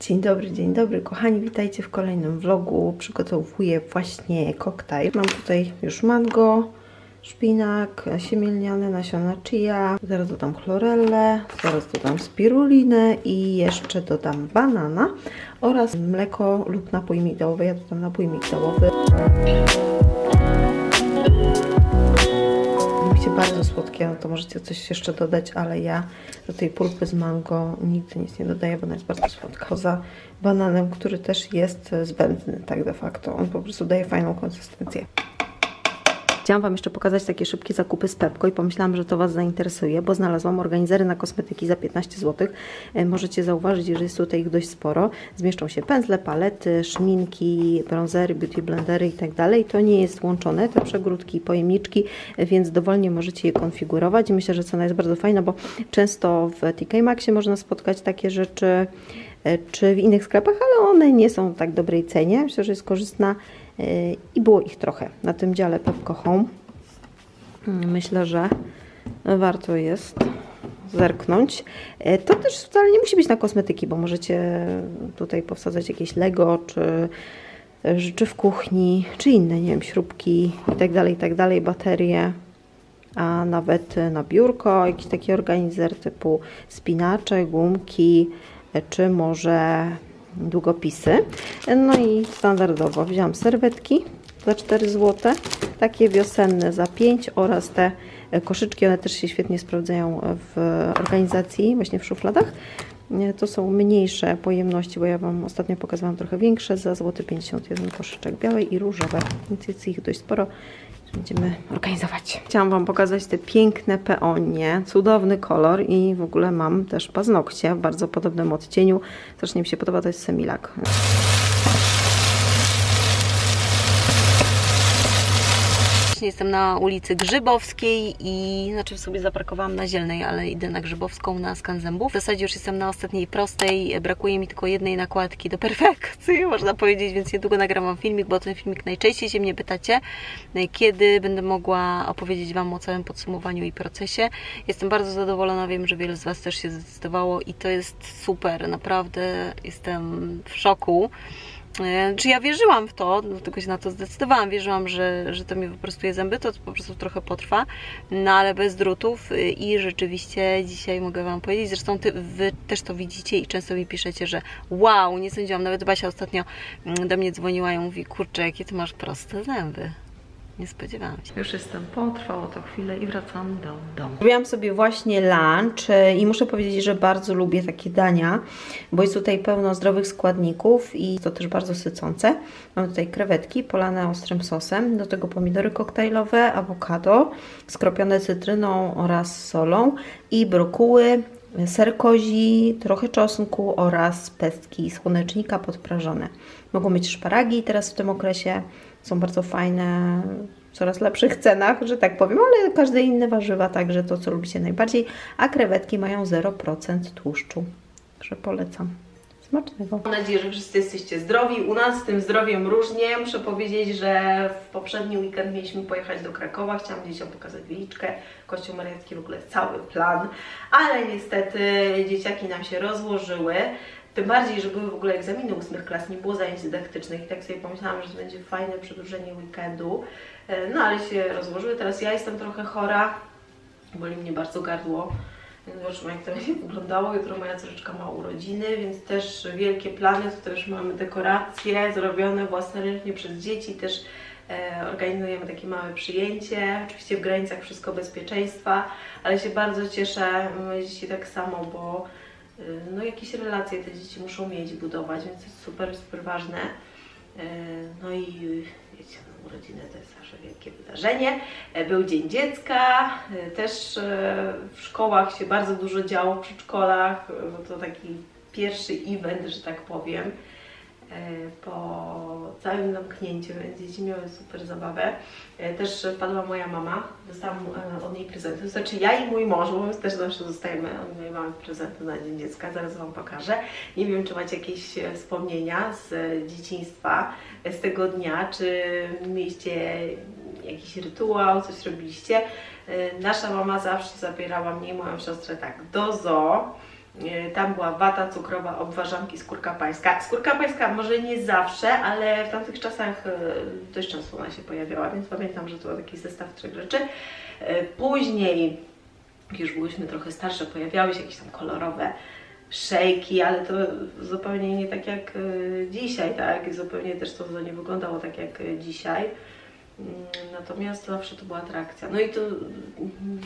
Dzień dobry, dzień dobry, kochani, witajcie w kolejnym vlogu. Przygotowuję właśnie koktajl. Mam tutaj już mango, szpinak, siemielniane, nasiona chia, zaraz dodam chlorellę, zaraz dodam spirulinę i jeszcze dodam banana oraz mleko lub napój migdałowy. Ja dodam napój migdałowy. Lubicie bardzo słodkie, no to możecie coś jeszcze dodać, ale ja do tej pulpy z mango nigdy nic nie dodaję, bo ona jest bardzo słodka. Poza bananem, który też jest zbędny, tak de facto. On po prostu daje fajną konsystencję. Chciałam Wam jeszcze pokazać takie szybkie zakupy z Pepko i pomyślałam, że to Was zainteresuje, bo znalazłam organizery na kosmetyki za 15 zł. E, Możecie zauważyć, że jest tutaj ich dość sporo. Zmieszczą się pędzle, palety, szminki, bronzery, beauty blendery i tak. To nie jest łączone, te przegródki i pojemniczki, e, więc dowolnie możecie je konfigurować. I myślę, że cena jest bardzo fajna, bo często w TK Maxie można spotkać takie rzeczy e, czy w innych sklepach, ale one nie są w tak dobrej cenie. Myślę, że jest korzystna i było ich trochę na tym dziale Pepco Home. Mm, Myślę, że warto jest zerknąć. E, To też wcale nie musi być na kosmetyki, bo możecie tutaj powsadzać jakieś Lego, czy rzeczy w kuchni, czy inne, nie wiem, śrubki i tak dalej, i tak baterie, a nawet na biurko jakiś taki organizer typu spinacze, gumki, e, czy może długopisy. No i standardowo wziąłam serwetki za 4 zł, takie wiosenne za 5 oraz te koszyczki, one też się świetnie sprawdzają w organizacji, właśnie w szufladach. To są mniejsze pojemności, bo ja Wam ostatnio pokazywałam trochę większe za złoty 51 koszyczek białej i różowe, więc jest ich dość sporo. Będziemy organizować. Chciałam Wam pokazać te piękne peonie, cudowny kolor i w ogóle mam też paznokcie w bardzo podobnym odcieniu. Strasznie mi się podoba, to jest semilak. Właśnie Jestem na ulicy Grzybowskiej i znaczy sobie zaparkowałam na Zielnej, ale idę na Grzybowską na skan zębów. W zasadzie już jestem na ostatniej prostej, brakuje mi tylko jednej nakładki do perfekcji, można powiedzieć, więc niedługo nagram Wam filmik, bo ten filmik najczęściej się mnie pytacie, kiedy będę mogła opowiedzieć Wam o całym podsumowaniu i procesie. Jestem bardzo zadowolona, wiem, że wiele z Was też się zdecydowało i to jest super, naprawdę jestem w szoku. E, Czy ja wierzyłam w to, tylko się na to zdecydowałam, wierzyłam, że, że to mi wyprostuje zęby, to po prostu trochę potrwa, no ale bez drutów y, i rzeczywiście dzisiaj mogę Wam powiedzieć, zresztą ty, Wy też to widzicie i często mi piszecie, że wow, nie sądziłam, nawet Basia ostatnio mm, do mnie dzwoniła i mówi, kurczę, jakie Ty masz proste zęby. Nie spodziewałam się. Już jestem po, trwało to chwilę i wracam do domu. Zrobiłam sobie właśnie lunch e, i muszę powiedzieć, że bardzo lubię takie dania, bo jest tutaj pełno zdrowych składników i to też bardzo sycące. Mam tutaj krewetki polane ostrym sosem, do tego pomidory koktajlowe, awokado skropione cytryną oraz solą i brokuły, ser kozi, trochę czosnku oraz pestki słonecznika podprażone. Mogą być szparagi teraz w tym okresie, są bardzo fajne, w coraz lepszych cenach, że tak powiem, ale każde inne warzywa, także to, co lubicie najbardziej, a krewetki mają 0% tłuszczu, także polecam. Smacznego. Mam nadzieję, że wszyscy jesteście zdrowi. U nas z tym zdrowiem różnie. Muszę powiedzieć, że w poprzedni weekend mieliśmy pojechać do Krakowa. Chciałam dzieciom pokazać wyliczkę, kościół mariacki, w ogóle cały plan, ale niestety dzieciaki nam się rozłożyły. Tym bardziej, że były w ogóle egzaminy ósmych klas, nie było zajęć dydaktycznych i tak sobie pomyślałam, że to będzie fajne przedłużenie weekendu. E, No ale się rozłożyły. Teraz ja jestem trochę chora, boli mnie bardzo gardło. Więc Zobaczymy jak to będzie wyglądało. Jutro moja córeczka ma urodziny, więc też wielkie plany. Tu też mamy dekoracje zrobione własnoręcznie przez dzieci. Też e, organizujemy takie małe przyjęcie. Oczywiście w granicach wszystko bezpieczeństwa, ale się bardzo cieszę. Moje dzieci tak samo, bo no jakieś relacje te dzieci muszą mieć, budować, więc to jest super, super ważne. E, No i wiecie, no, urodziny to jest zawsze wielkie wydarzenie. E, Był Dzień Dziecka, e, też e, w szkołach się bardzo dużo działo, w przedszkolach, bo to taki pierwszy event, że tak powiem, po całym zamknięciu, więc dzieci miały super zabawę. E, Też wpadła moja mama, dostałam e, od niej prezenty, to znaczy ja i mój mąż, bo my też zawsze dostajemy od mojej mamy prezenty na Dzień Dziecka, zaraz Wam pokażę. Nie wiem, czy macie jakieś e, wspomnienia z e, dzieciństwa e, z tego dnia, czy mieliście jakiś rytuał, coś robiliście. E, Nasza mama zawsze zabierała mnie i moją siostrę tak do zoo, E, Tam była wata cukrowa, obwarzanki, skórka pańska. Skórka pańska może nie zawsze, ale w tamtych czasach e, dość często ona się pojawiała, więc pamiętam, że to był taki zestaw trzech rzeczy. E, Później, jak już byłyśmy trochę starsze, pojawiały się jakieś tam kolorowe szejki, ale to zupełnie nie tak jak e, dzisiaj, tak? I zupełnie też to nie wyglądało tak jak e, dzisiaj. Mm, Natomiast zawsze to była atrakcja. No i to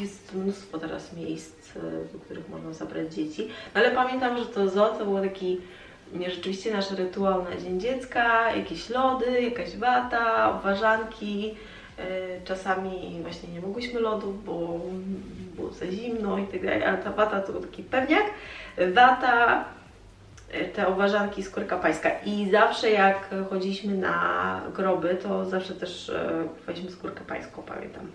jest mnóstwo teraz miejsc, e, do których można zabrać dzieci. No ale pamiętam, że to zoo to był taki rzeczywiście nasz rytuał na Dzień Dziecka, jakieś lody, jakaś wata, obwarzanki. E, Czasami właśnie nie mogłyśmy lodów, bo było za zimno i tak dalej, ale ta wata to był taki pewniak. Wata, e, te obwarzanki, skórka pańska. I zawsze jak chodziliśmy na groby, to zawsze też e, kupowaliśmy skórkę pańską, pamiętam.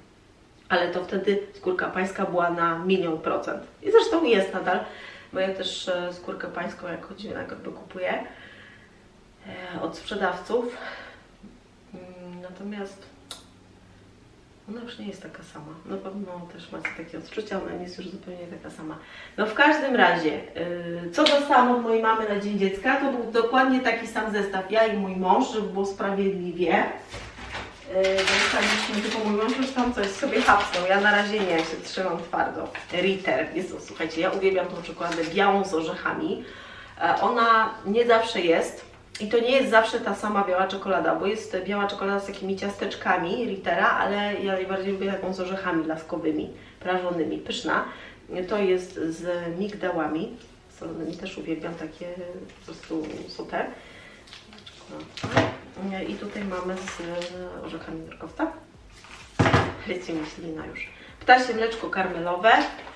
Ale to wtedy skórka pańska była na milion procent. I zresztą jest nadal, bo ja też e, skórkę pańską, jak chodzimy na groby, kupuję e, od sprzedawców. Mm, Natomiast ona już nie jest taka sama. Na pewno też macie takie odczucia, ona nie jest już zupełnie taka sama. No w każdym razie, yy, co dostałam od mojej mamy na Dzień Dziecka, to był dokładnie taki sam zestaw, ja i mój mąż, żeby było sprawiedliwie. Dostaliśmy, tylko mój mąż już tam coś sobie hapsnął, ja na razie nie, się trzymam twardo. Ritter, to, słuchajcie, ja uwielbiam tą czekoladę białą z orzechami. E, Ona nie zawsze jest, i to nie jest zawsze ta sama biała czekolada, bo jest biała czekolada z takimi ciasteczkami Rittera, ale ja najbardziej lubię taką z orzechami laskowymi, prażonymi, pyszna. To jest z migdałami solonymi, też uwielbiam takie po prostu super. I tutaj mamy z orzechami nerkowca. Leci mi ślina już. Ptasie mleczko karmelowe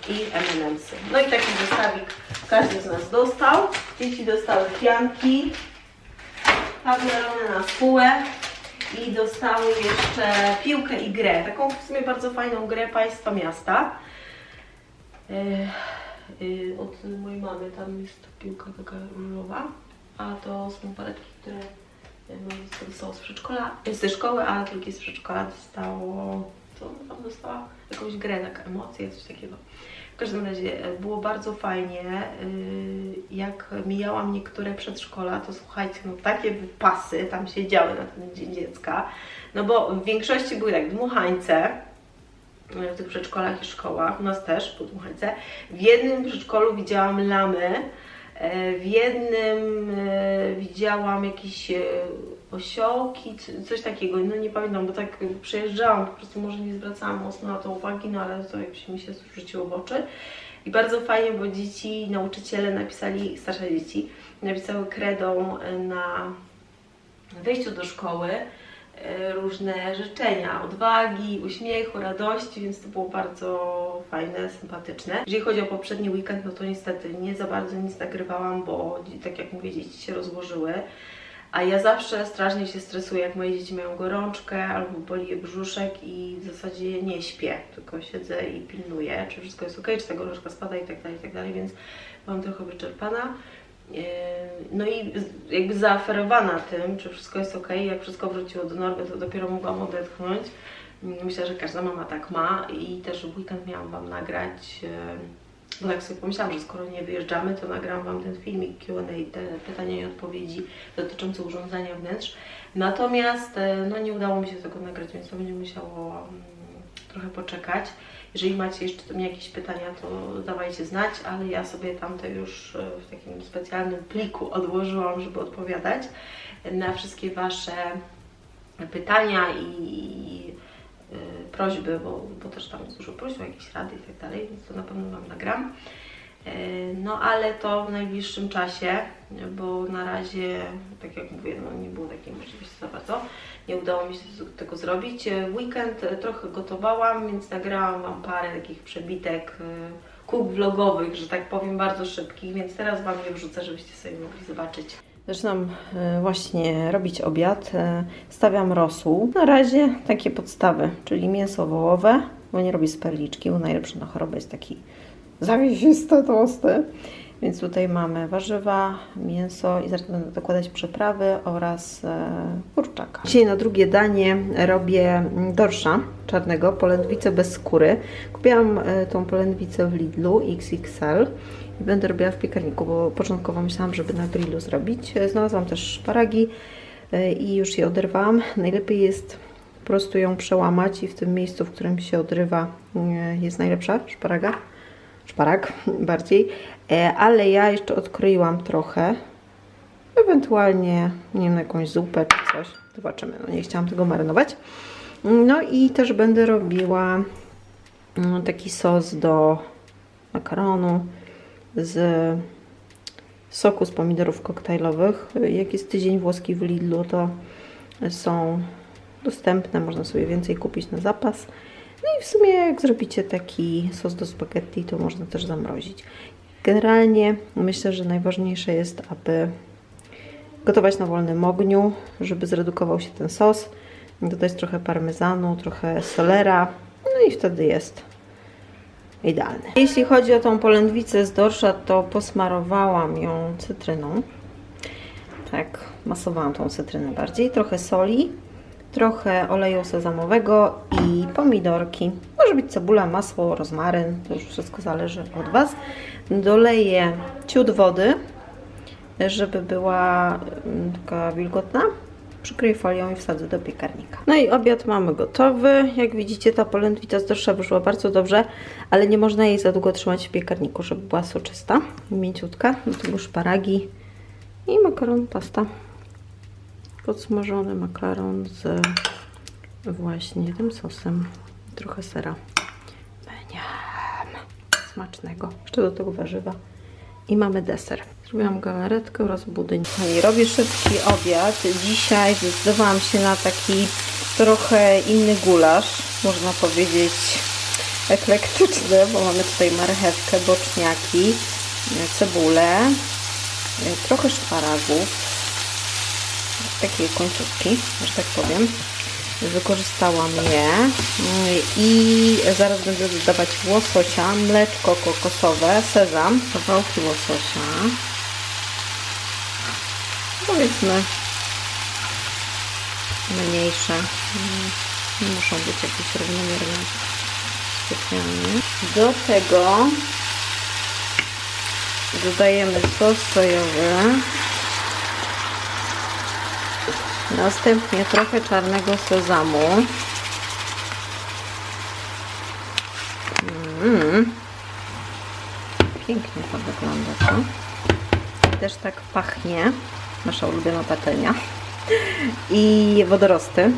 i M&M'sy. No i taki zestawik każdy z nas dostał. Dzieci dostały pianki, pawilony na spółę i dostały jeszcze piłkę i grę. Taką w sumie bardzo fajną grę państwa miasta. Yy, yy, od mojej mamy tam jest piłka taka różowa, a to są paletki, które moje dziecko dostało z przedszkola, ze szkoły, a drugie z przedszkola dostało, co ona tam dostała? Jakąś grę, taka emocje, coś takiego. W każdym razie e, było bardzo fajnie. Yy, Jak mijałam niektóre przedszkola, to słuchajcie, no takie wypasy tam się działy na ten Dzień Dziecka. No bo w większości były tak dmuchańce, w tych przedszkolach i szkołach, u nas też po dmuchańce. W jednym przedszkolu widziałam lamy, e, w jednym e, widziałam jakieś e, osiołki, coś takiego, no nie pamiętam, bo tak przejeżdżałam, po prostu może nie zwracałam mocno na to uwagi, no ale to jakoś mi się rzuciło w oczy. I bardzo fajnie, bo dzieci, nauczyciele napisali, starsze dzieci, napisały kredą e, na wejściu do szkoły e, różne życzenia, odwagi, uśmiechu, radości, więc to było bardzo fajne, sympatyczne. Jeżeli chodzi o poprzedni weekend, no to niestety nie za bardzo nic nagrywałam, bo tak jak mówię, dzieci się rozłożyły. A ja zawsze strasznie się stresuję, jak moje dzieci mają gorączkę albo boli brzuszek i w zasadzie nie śpię, tylko siedzę i pilnuję, czy wszystko jest ok, czy ta gorączka spada i tak dalej, i tak dalej, więc byłam trochę wyczerpana. No i jakby zaaferowana tym, czy wszystko jest ok, jak wszystko wróciło do normy, to dopiero mogłam odetchnąć. Yy, Myślę, że każda mama tak ma i też w weekend miałam Wam nagrać, bo tak sobie pomyślałam, że skoro nie wyjeżdżamy, to nagram Wam ten filmik Q&A, te pytania i odpowiedzi dotyczące urządzania wnętrz. Natomiast yy, no, nie udało mi się tego nagrać, więc to będzie musiało mm, trochę poczekać. Jeżeli macie jeszcze do mnie jakieś pytania, to dawajcie znać, ale ja sobie tamte już e, w takim specjalnym pliku odłożyłam, żeby odpowiadać na wszystkie Wasze pytania i e, prośby, bo, bo też tam jest dużo prośb jakieś rady i tak dalej, więc to na pewno Wam nagram. E, No ale to w najbliższym czasie, bo na razie, tak jak mówię, no, nie było takiej możliwości za bardzo. Nie udało mi się tego zrobić. W weekend e, trochę gotowałam, więc nagrałam Wam parę takich przebitek, kół vlogowych, że tak powiem, bardzo szybkich, więc teraz Wam je wrzucę, żebyście sobie mogli zobaczyć. Zaczynam właśnie robić obiad. Stawiam rosół. Na razie takie podstawy, czyli mięso wołowe, bo nie robię z perliczki, bo najlepszy na chorobę jest taki zawiesisty, tłusty. Więc tutaj mamy warzywa, mięso i zaraz będę dokładać przyprawy oraz e, kurczaka. Dzisiaj na drugie danie robię dorsza czarnego, polędwicę bez skóry. Kupiłam e, tą polędwicę w Lidlu XXL i będę robiła w piekarniku, bo początkowo myślałam, żeby na grillu zrobić. E, Znalazłam też szparagi i już je oderwałam. Najlepiej jest po prostu ją przełamać i w tym miejscu, w którym się odrywa jest najlepsza szparaga szparag bardziej, E, ale ja jeszcze odkroiłam trochę, ewentualnie, nie wiem, jakąś zupę czy coś, zobaczymy, no nie chciałam tego marynować. No i też będę robiła mm, taki sos do makaronu z soku z pomidorów koktajlowych. Jak jest tydzień włoski w Lidlu, to są dostępne, można sobie więcej kupić na zapas. No i w sumie jak zrobicie taki sos do spaghetti, to można też zamrozić. Generalnie myślę, że najważniejsze jest, aby gotować na wolnym ogniu, żeby zredukował się ten sos. Dodać trochę parmezanu, trochę solera, no i wtedy jest idealny. Jeśli chodzi o tą polędwicę z dorsza, to posmarowałam ją cytryną. Tak, masowałam tą cytrynę bardziej. Trochę soli, trochę oleju sezamowego i pomidorki. Może być cebula, masło, rozmaryn, to już wszystko zależy od Was. Doleję ciut wody, żeby była mm, taka wilgotna. Przykryję folią i wsadzę do piekarnika. No i obiad mamy gotowy. Jak widzicie, ta polędwica z dorsza wyszła bardzo dobrze, ale nie można jej za długo trzymać w piekarniku, żeby była soczysta mięciutka. Do tego szparagi i makaron pasta podsmażony makaron z właśnie tym sosem. Trochę sera. Beniam. Smacznego. Jeszcze do tego warzywa. I mamy deser. Zrobiłam galaretkę oraz budyń. No i robię szybki obiad. Dzisiaj zdecydowałam się na taki trochę inny gulasz. Można powiedzieć eklektyczny, bo mamy tutaj marchewkę, boczniaki, cebulę, trochę szparagów, takie końcówki, że tak powiem. Wykorzystałam je i zaraz będę dodawać łososia, mleczko kokosowe, sezam, kawałki łososia. Powiedzmy mniejsze. Nie muszą być jakieś równomierne specjalnie. Do tego dodajemy sos sojowy. Następnie trochę czarnego sezamu. Mm. Pięknie to wygląda, co? Też tak pachnie. Nasza ulubiona patelnia. I wodorosty.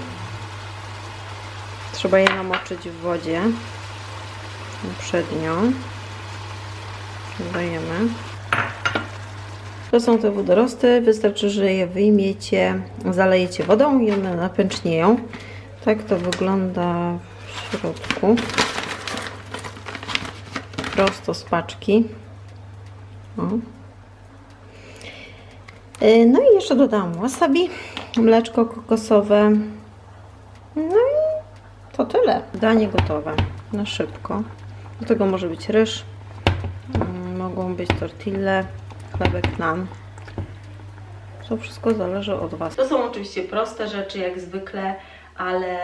Trzeba je namoczyć w wodzie. Uprzednio. Dodajemy. To są te wodorosty. Wystarczy, że je wyjmiecie, zalejecie wodą i one napęcznieją. Tak to wygląda w środku. Prosto z paczki. O. Y, No i jeszcze dodałam wasabi, mleczko kokosowe. No i to tyle. Danie gotowe na szybko. Do tego może być ryż, mm, mogą być tortille, chlebek nan. To wszystko zależy od Was. To są oczywiście proste rzeczy, jak zwykle, ale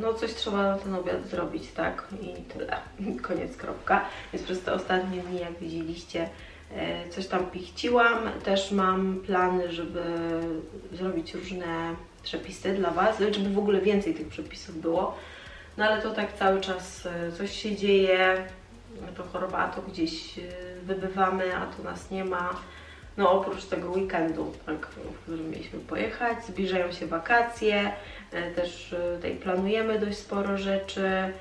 no coś trzeba na ten obiad zrobić, tak? I tyle. Koniec, kropka. Więc przez te ostatnie dni, jak widzieliście, e, coś tam pichciłam. Też mam plany, żeby zrobić różne przepisy dla Was, żeby w ogóle więcej tych przepisów było. No ale to tak cały czas e, coś się dzieje, to choroba, a to gdzieś e, wybywamy, a to nas nie ma. No oprócz tego weekendu, tak, w którym mieliśmy pojechać, zbliżają się wakacje, e, też e, tutaj planujemy dość sporo rzeczy.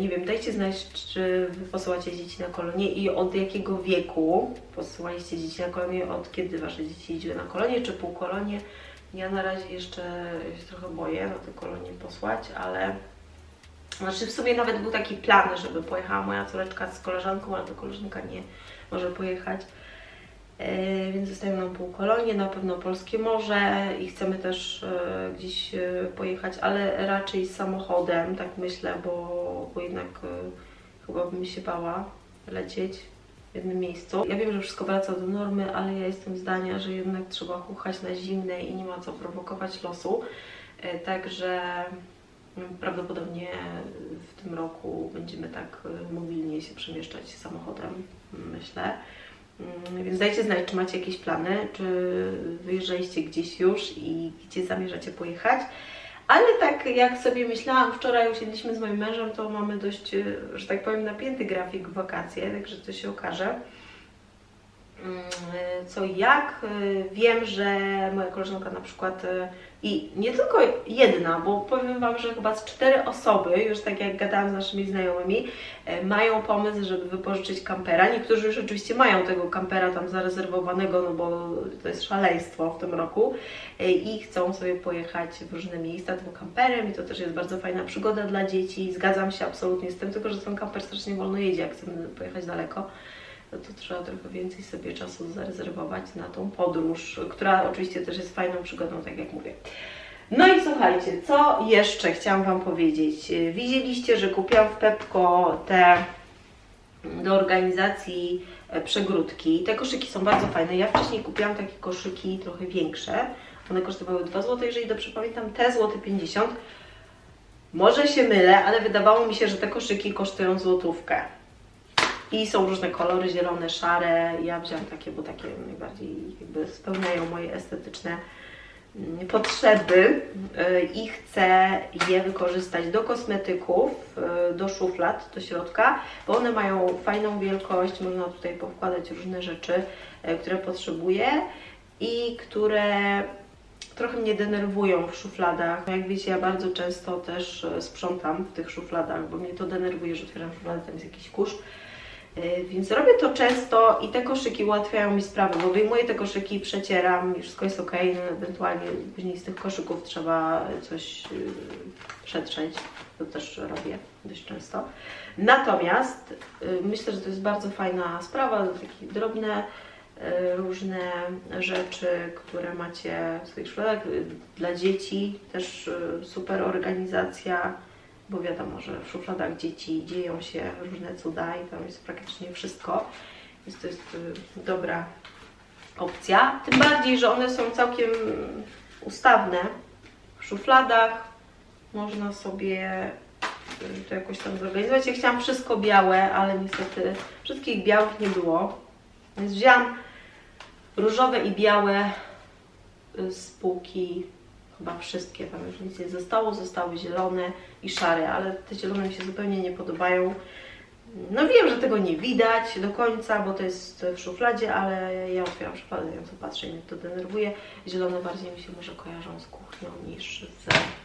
Nie wiem, dajcie znać, czy wy posyłacie dzieci na kolonie i od jakiego wieku posyłaliście dzieci na kolonie, od kiedy wasze dzieci idziły na kolonie, czy półkolonie. Ja na razie jeszcze się trochę boję na te kolonie posłać, ale znaczy w sumie nawet był taki plan, żeby pojechała moja córeczka z koleżanką, ale to koleżanka nie może pojechać. E, więc zostają nam półkolonie, na pewno polskie morze i chcemy też e, gdzieś e, pojechać, ale raczej samochodem, tak myślę, bo, bo jednak chyba bym się bała lecieć w jednym miejscu. Ja wiem, że wszystko wraca do normy, ale ja jestem zdania, że jednak trzeba chuchać na zimne i nie ma co prowokować losu. Także prawdopodobnie w tym roku będziemy tak e, mobilnie się przemieszczać samochodem, myślę. Mm, Więc dajcie znać, czy macie jakieś plany, czy wyjeżdżaliście gdzieś już i gdzie zamierzacie pojechać. Ale tak jak sobie myślałam, wczoraj usiedliśmy z moim mężem, to mamy dość, e, że tak powiem, napięty grafik w wakacje, także to się okaże. Mm, Co i jak. E, Wiem, że moja koleżanka na przykład e, i nie tylko jedna, bo powiem Wam, że chyba z cztery osoby, już tak jak gadałam z naszymi znajomymi, e, mają pomysł, żeby wypożyczyć kampera. Niektórzy już oczywiście mają tego kampera tam zarezerwowanego, no bo to jest szaleństwo w tym roku i chcą sobie pojechać w różne miejsca tym kamperem i to też jest bardzo fajna przygoda dla dzieci. Zgadzam się absolutnie z tym, tylko że ten kamper strasznie wolno jedzie, jak chcemy pojechać daleko no to trzeba trochę więcej sobie czasu zarezerwować na tą podróż, która oczywiście też jest fajną przygodą, tak jak mówię. No i słuchajcie, co jeszcze chciałam Wam powiedzieć? Widzieliście, że kupiłam w Pepko te do organizacji e, przegródki. Te koszyki są bardzo fajne. Ja wcześniej kupiłam takie koszyki trochę większe. One kosztowały 2 zł, jeżeli dobrze pamiętam, te złoty 50. Może się mylę, ale wydawało mi się, że te koszyki kosztują złotówkę. I są różne kolory, zielone, szare. Ja wziąłam takie, bo takie najbardziej jakby spełniają moje estetyczne mm, potrzeby y, i chcę je wykorzystać do kosmetyków, y, do szuflad, do środka, bo one mają fajną wielkość, można tutaj powkładać różne rzeczy, y, które potrzebuję i które trochę mnie denerwują w szufladach. Jak wiecie, ja bardzo często też sprzątam w tych szufladach, bo mnie to denerwuje, że otwieram szufladę, tam jest jakiś kurz. Y, Więc robię to często i te koszyki ułatwiają mi sprawę, bo wyjmuję te koszyki, przecieram i wszystko jest ok, no ewentualnie później z tych koszyków trzeba coś yy, przetrzeć, to też robię dość często. Natomiast y, myślę, że to jest bardzo fajna sprawa, takie drobne różne rzeczy, które macie w swoich szkołach. Dla dzieci też super organizacja bo wiadomo, że w szufladach dzieci dzieją się różne cuda i tam jest praktycznie wszystko, więc to jest y, dobra opcja. Tym bardziej, że one są całkiem ustawne. W szufladach można sobie y, to jakoś tam zorganizować. Ja chciałam wszystko białe, ale niestety wszystkich białych nie było, więc wzięłam różowe i białe y, z półki chyba wszystkie, tam już nic nie zostało, zostały zielone i szare, ale te zielone mi się zupełnie nie podobają. No wiem, że tego nie widać do końca, bo to jest w szufladzie, ale ja otwieram szufladę, ja to patrzę i mnie to denerwuje. Zielone bardziej mi się może kojarzą z kuchnią niż z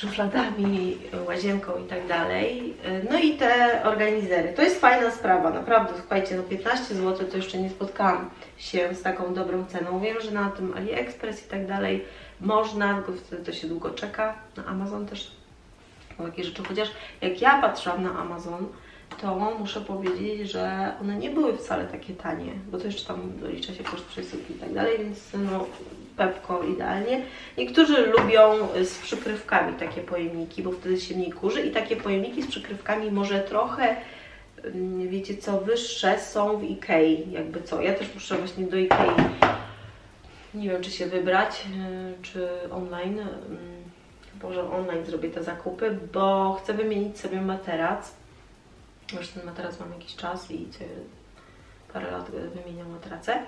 szufladami, łazienką i tak dalej. No i te organizery. To jest fajna sprawa, naprawdę. Słuchajcie, no 15 zł to jeszcze nie spotkałam się z taką dobrą ceną. Wiem, że na tym AliExpress i tak dalej można, tylko wtedy to się długo czeka. Na Amazon też są takie rzeczy. Chociaż jak ja patrzyłam na Amazon, to muszę powiedzieć, że one nie były wcale takie tanie, bo to jeszcze tam dolicza się koszt przesyłki i tak dalej, więc no Pepko idealnie. Niektórzy lubią z przykrywkami takie pojemniki, bo wtedy się mniej kurzy i takie pojemniki z przykrywkami może trochę ym, wiecie co, wyższe są w Ikei, jakby co. Ja też muszę właśnie do Ikei nie wiem czy się wybrać, yy, czy online. Yy, Może online zrobię te zakupy, bo chcę wymienić sobie materac. Już ten materac mam jakiś czas i parę lat wymieniam materacę,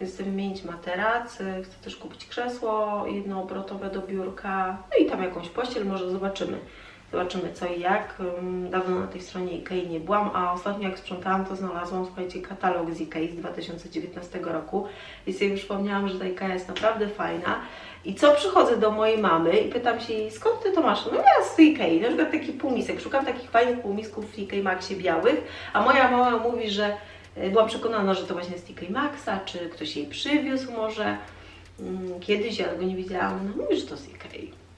więc chcę wymienić materac, y, chcę też kupić krzesło jednoobrotowe do biurka, no i tam jakąś pościel, może zobaczymy. Zobaczymy co i jak. Dawno na tej stronie Ikei nie byłam, a ostatnio jak sprzątałam, to znalazłam, słuchajcie, katalog z Ikei z 2019 roku i sobie przypomniałam, że ta Ikea jest naprawdę fajna. I co przychodzę do mojej mamy i pytam się jej, skąd ty to masz? No ja z Ikei, na przykład taki półmisek. Szukam takich fajnych półmisków w Ikei Maxie białych, a moja mama mówi, że byłam przekonana, że to właśnie z Ikei Maxa, czy ktoś jej przywiózł może mm, kiedyś, ja tego nie widziałam. Ona mówi, że to.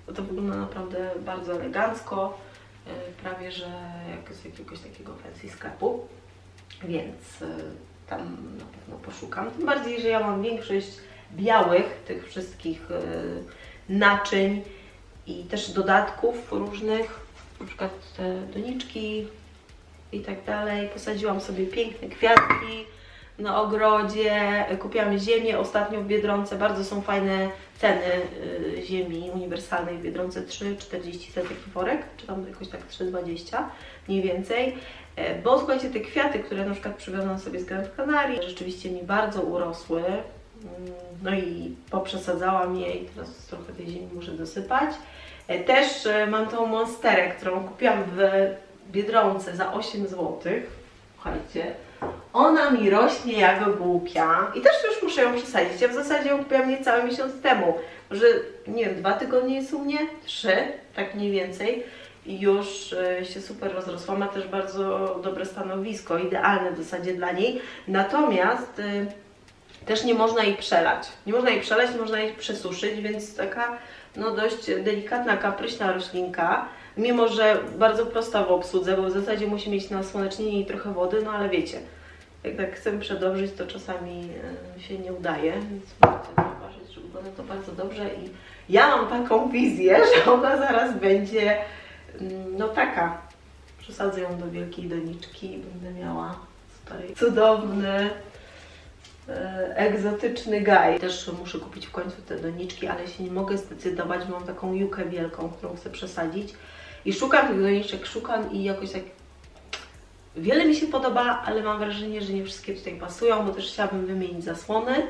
Bo to wygląda naprawdę bardzo elegancko, y, prawie że jak z jakiegoś takiego fancy sklepu, więc y, tam na pewno poszukam. Tym bardziej, że ja mam większość białych tych wszystkich naczyń i też dodatków różnych, na przykład te doniczki. I tak dalej. Posadziłam sobie piękne kwiatki na ogrodzie, kupiłam ziemię ostatnio w Biedronce, bardzo są fajne ceny y, ziemi uniwersalnej w Biedronce, 3,40 za worek, czy tam jakoś tak 3,20 mniej więcej. E, Bo słuchajcie, te kwiaty, które na przykład przywiozłam sobie z Gran Canaria, rzeczywiście mi bardzo urosły. Mm, No i poprzesadzałam je i teraz trochę tej ziemi muszę dosypać. E, Też e, mam tą monsterę, którą kupiłam w Biedronce za 8 zł. Słuchajcie, ona mi rośnie jak głupia i też już muszę ją przesadzić. Ja w zasadzie ją kupiłam niecały miesiąc temu. Może, nie wiem, dwa tygodnie jest u mnie? Trzy, tak mniej więcej. I już e, się super rozrosła. Ma też bardzo dobre stanowisko, idealne w zasadzie dla niej. Natomiast e, też nie można jej przelać. Nie można jej przelać, nie można jej przesuszyć, więc taka no dość delikatna, kapryśna roślinka. Mimo, że bardzo prosta w obsłudze, bo w zasadzie musi mieć nasłonecznienie i trochę wody, no ale wiecie, jak tak chcemy przedobrzyć, to czasami e, się nie udaje, więc możecie zauważyć, że wygląda to bardzo dobrze i ja mam taką wizję, że ona zaraz będzie mm, no taka. Przesadzę ją do wielkiej doniczki i będę miała tutaj cudowny, e, egzotyczny gaj. Też muszę kupić w końcu te doniczki, ale się nie mogę zdecydować, mam taką jukę wielką, którą chcę przesadzić. I szukam tych doniczek, szukam i jakoś tak wiele mi się podoba, ale mam wrażenie, że nie wszystkie tutaj pasują, bo też chciałabym wymienić zasłony.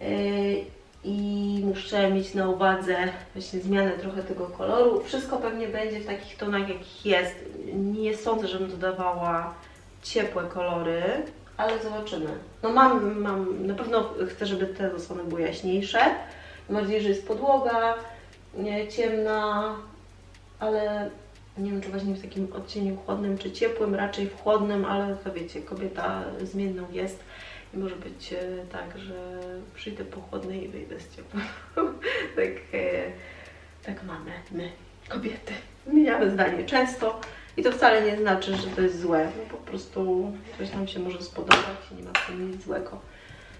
Yy, I muszę mieć na uwadze właśnie zmianę trochę tego koloru. Wszystko pewnie będzie w takich tonach, jakich jest. Nie sądzę, żebym dodawała ciepłe kolory, ale zobaczymy. No mam, mam, na pewno chcę, żeby te zasłony były jaśniejsze. Mam nadzieję, że jest podłoga nie, ciemna, ale nie wiem, czy właśnie w takim odcieniu chłodnym, czy ciepłym, raczej w chłodnym, ale to wiecie, kobieta zmienną jest i może być e, tak, że przyjdę po chłodnej i wyjdę z ciepłym. tak, e, tak mamy my, kobiety. Zmieniamy zdanie często i to wcale nie znaczy, że to jest złe. No po prostu coś nam się może spodobać i nie ma w tym nic złego.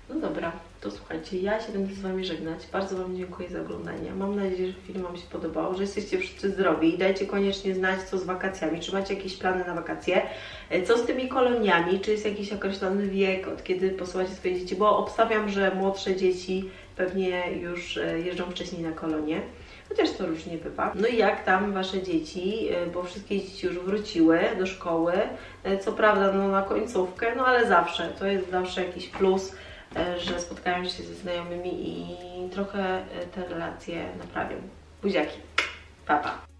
No dobra, to słuchajcie, ja się będę z Wami żegnać. Bardzo Wam dziękuję za oglądanie. Mam nadzieję, że film Wam się podobał, że jesteście wszyscy zdrowi i dajcie koniecznie znać, co z wakacjami. Czy macie jakieś plany na wakacje? E, Co z tymi koloniami? Czy jest jakiś określony wiek, od kiedy posyłacie swoje dzieci? Bo obstawiam, że młodsze dzieci pewnie już e, jeżdżą wcześniej na kolonie. Chociaż to różnie bywa. No i jak tam Wasze dzieci, e, bo wszystkie dzieci już wróciły do szkoły, co prawda no, na końcówkę, no ale zawsze, to jest zawsze jakiś plus, że spotkają się ze znajomymi i trochę e, te relacje naprawią. Buziaki. Pa, pa.